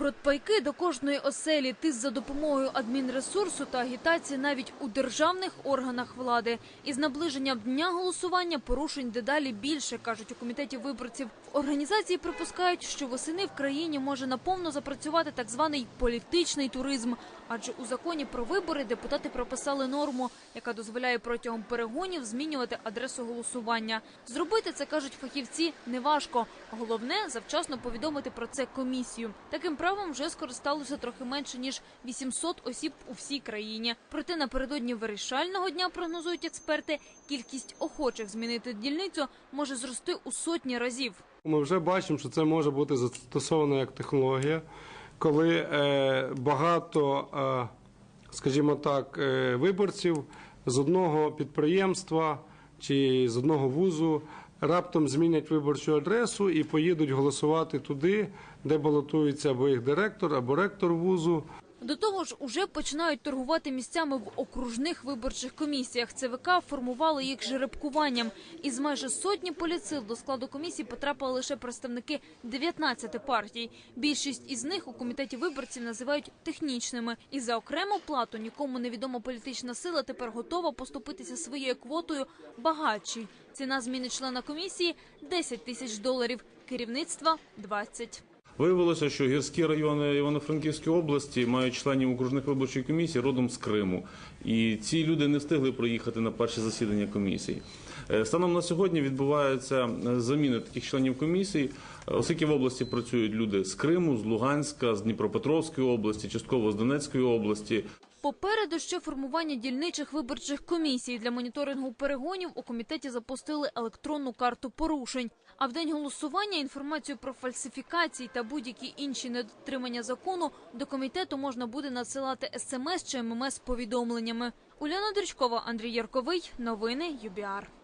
Продпайки до кожної оселі, тиск за допомогою адмінресурсу та агітації навіть у державних органах влади. Із наближенням дня голосування порушень дедалі більше, кажуть у комітеті виборців. Організації припускають, що восени в країні може наповно запрацювати так званий політичний туризм. Адже у законі про вибори депутати прописали норму, яка дозволяє протягом перегонів змінювати адресу голосування. Зробити це кажуть фахівці неважко. Головне завчасно повідомити про це комісію. Таким правом вже скористалося трохи менше ніж 800 осіб у всій країні. Проте напередодні вирішального дня прогнозують експерти. Кількість охочих змінити дільницю може зрости у сотні разів. Ми вже бачимо, що це може бути застосовано як технологія, коли е, багато, е, скажімо так, е, виборців з одного підприємства чи з одного вузу раптом змінять виборчу адресу і поїдуть голосувати туди, де балотується або їх директор, або ректор вузу. До того ж, уже починають торгувати місцями в окружних виборчих комісіях. ЦВК формували їх жеребкуванням. Із майже сотні поліцил до складу комісії потрапили лише представники 19 партій. Більшість із них у комітеті виборців називають технічними. І за окрему плату нікому невідома політична сила тепер готова поступитися своєю квотою багатшій. Ціна зміни члена комісії 10 тисяч доларів, керівництва 20. Виявилося, що гірські райони Івано-Франківської області мають членів окружних виборчих комісій родом з Криму. І ці люди не встигли проїхати на перше засідання комісії. Е, Станом на сьогодні відбуваються е, заміни таких членів комісії, оскільки в області працюють люди з Криму, з Луганська, з Дніпропетровської області, частково з Донецької області. Попереду ще формування дільничих виборчих комісій. Для моніторингу перегонів у комітеті запустили електронну карту порушень. А в день голосування інформацію про фальсифікації та будь-які інші недотримання закону до комітету можна буде надсилати смс чи ммс повідомленнями. Уляна Дрючкова, Андрій Ярковий. Новини ЮБІАР.